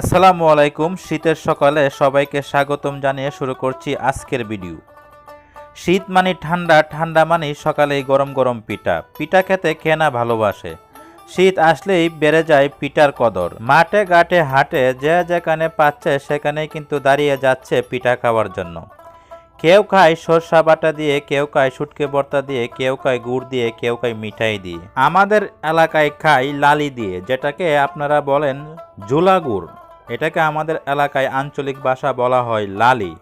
আসসালামু আলাইকুম, শীতের সকালে সবাইকে স্বাগতম জানিয়ে শুরু করছি আজকের ভিডিও। শীত মানে ঠান্ডা ঠান্ডা মানে সকালেই গরম গরম পিঠা। পিঠা খেতে কেনা ভালোবাসে? শীত আসলেই বেড়ে যায় পিঠার কদর। মাঠে, ঘাটে, হাটে যে যেখানে পাচ্ছে সেখানেই কিন্তু দাঁড়িয়ে যাচ্ছে পিঠা খাওয়ার জন্য। কেউ খায় সরষা বাটা দিয়ে, কেউ খায় শুটকে ভর্তা দিয়ে, কেউ খায় গুড় দিয়ে, কেউ খায় মিঠাই দিয়ে। আমাদের এলাকায় খায় লালি দিয়ে, যেটাকে আপনারা বলেন ঝুলা গুড়। এটাকে আমাদের এলাকায় আঞ্চলিক ভাষা বলা হয় লালি।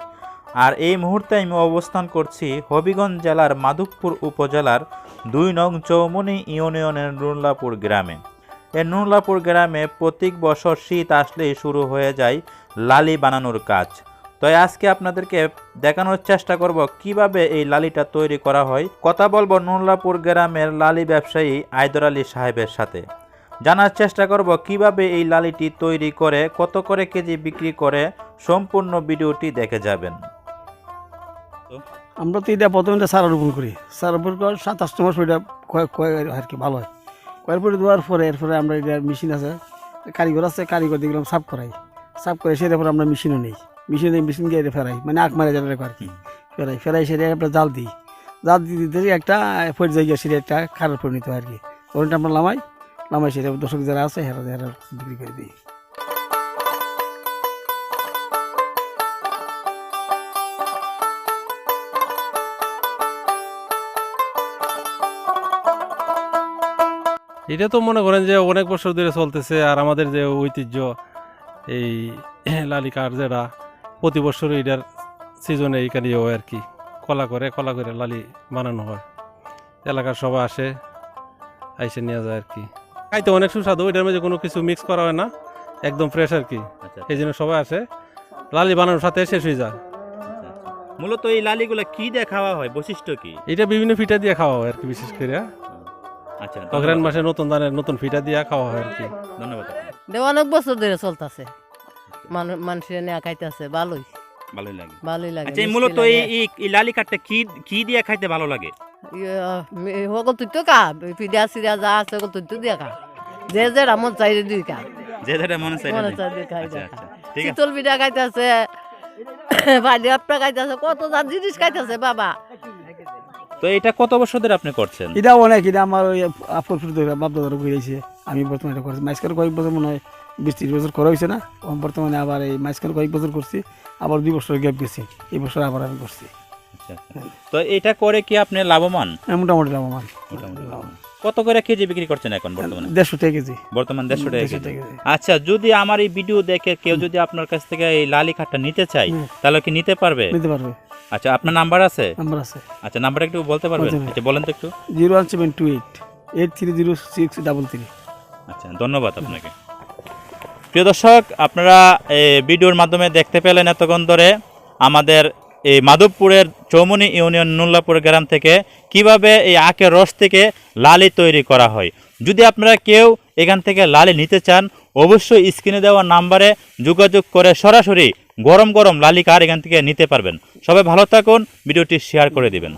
আর এই মুহূর্তে আমি অবস্থান করছি হবিগঞ্জ জেলার মাধবপুর উপজেলার দুই নং চৌমনি ইউনিয়নের নুরলাপুর গ্রামে। এই নুরলাপুর গ্রামে প্রত্যেক বছর শীত আসলেই শুরু হয়ে যায় লালি বানানোর কাজ। তো আজকে আপনাদেরকে দেখানোর চেষ্টা করব কীভাবে এই লালিটা তৈরি করা হয়। কথা বলব নুরলাপুর গ্রামের লালি ব্যবসায়ী আয়দর আলী সাহেবের সাথে। জানার চেষ্টা করব কীভাবে এই লালিটি তৈরি করে, কত করে কেজি বিক্রি করে সম্পূর্ণ ভিডিওটি দেখে যাবেন। আমরা তো এটা প্রথমে সারা রোপণ করি। সারা রোপণ করার সাত আটটা মাস ওইটা আর কি ভালো হয়। কয়েক পরে দেওয়ার পরে এরপরে আমরা এটা মেশিন আছে, কারিগর আছে, কারিগর দেখলাম সাফ করাই। সাফ করে সেটা পরে আমরা মেশিনও নেই। মেশিনে মেশিন এটা ফেরাই মানে আখ মারে যাবে আর কি। ফেরাই ফেরাই সেটা আমরা জাল দিই। জাল দিতে দিতে একটা ফের জায়গা সেটা একটা খারাপ পরিণত হয় আর কি। ওটা আমরা লামাই লামাই সেটা দর্শক যারা আছে, হেরা হেরা বিক্রি করে দিই। এটা তো মনে করেন যে অনেক বছর ধরে চলতেছে, আর আমাদের যে ঐতিহ্য, এই লালিকার যেটা, প্রতি বছর এটার সিজনে এইখানে হয় আর কি। কলা করে কলা করে লালি বানানো হয়। এলাকার সবাই আসে, আইসে নিয়ে যায় আর কি। খাইতে অনেক সুস্বাদু এটার মধ্যে কোনো কিছু মিক্স করা হয় না একদম ফ্রেশ আর কি। এই জন্য সবাই আসে লালি বানানোর সাথে শেষ হয়ে যায়। মূলত এই লালিগুলো কি দিয়ে খাওয়া হয় বৈশিষ্ট্য কি? এটা বিভিন্ন ফিটা দিয়ে খাওয়া হয় আর কি বিশেষ করে আচ্ছা অগ্রাণ মাসে নতুন ধানের নতুন ফিটা দিয়ে খাওয়া হয় আর কি। ধন্যবাদ দেওয়া অনেক বছর ধরে চলতেছে। মানুষের নেওয়া খাইতেছে ভালোই। ভালোই লাগে। ভালোই লাগে আচ্ছা এই মূলত এই এই- লালি কাঠটা কি কি দিয়ে খাইতে ভালো লাগে? ইয়ে, মে- তুই তো কা ফিডিয়া সিডিয়া যা আছে সকল তুই তো দিয়ে খা। যে যে মন চাই দুই কা যে যেটা মনে চাই মনে চাই দিয়ে খাই আচ্ছা আচ্ছা ঠিক আছে। শীতল পিঠা খাইতেছে ভাজি আপটা খাইতেছে কত জিনিস খাইতেছে বাবা। তো এটা কত বছর ধরে আপনি করছেন? এটা অনেক এটা আমার ওই আপুর ফুট ধরে বাপ ঘুরেছে আমি বর্তমানে এটা করছি। কয়েক বছর মনে হয় বিশ ত্রিশ বছর করা হয়েছে না? বর্তমানে আবার এই মাঝখানে কয়েক বছর করছি আবার দুই বছর গ্যাপ গেছি। এই বছর আবার আমি করছি। আচ্ছা। তো এটা করে কি আপনি লাভবান? হ্যাঁ, মোটামুটি লাভ আমার মোটামুটি লাভবান। কত করে কেজি বিক্রি করছেন এখন বর্তমানে? দেড়শো টাকা কেজি। বর্তমান দেড়শো টাকা কেজি। আচ্ছা যদি আমার এই ভিডিও দেখে কেউ যদি আপনার কাছ থেকে এই লালি কাঠটা নিতে চায় হুম। তাহলে কি নিতে পারবে? নিতে পারবে। আচ্ছা আপনার নাম্বার আছে? নাম্বার আছে। আচ্ছা নাম্বার একটু বলতে পারবেন। আচ্ছা বলেন তো একটু। Zero one seven two eight eight three zero six double three. আচ্ছা ধন্যবাদ আপনাকে। প্রিয় দর্শক আপনারা এই ভিডিওর মাধ্যমে দেখতে পেলেন এতক্ষণ ধরে আমাদের এই মাধবপুরের চৌমনি ইউনিয়ন নুল্লাপুর গ্রাম থেকে কীভাবে এই আখের রস থেকে লালি তৈরি করা হয়? যদি আপনারা কেউ এখান থেকে লালি নিতে চান, অবশ্যই স্ক্রিনে দেওয়া নাম্বারে যোগাযোগ করে সরাসরি গরম গরম লালি কার এখান থেকে নিতে পারবেন। সবাই ভালো থাকুন, ভিডিওটি শেয়ার করে দিবেন।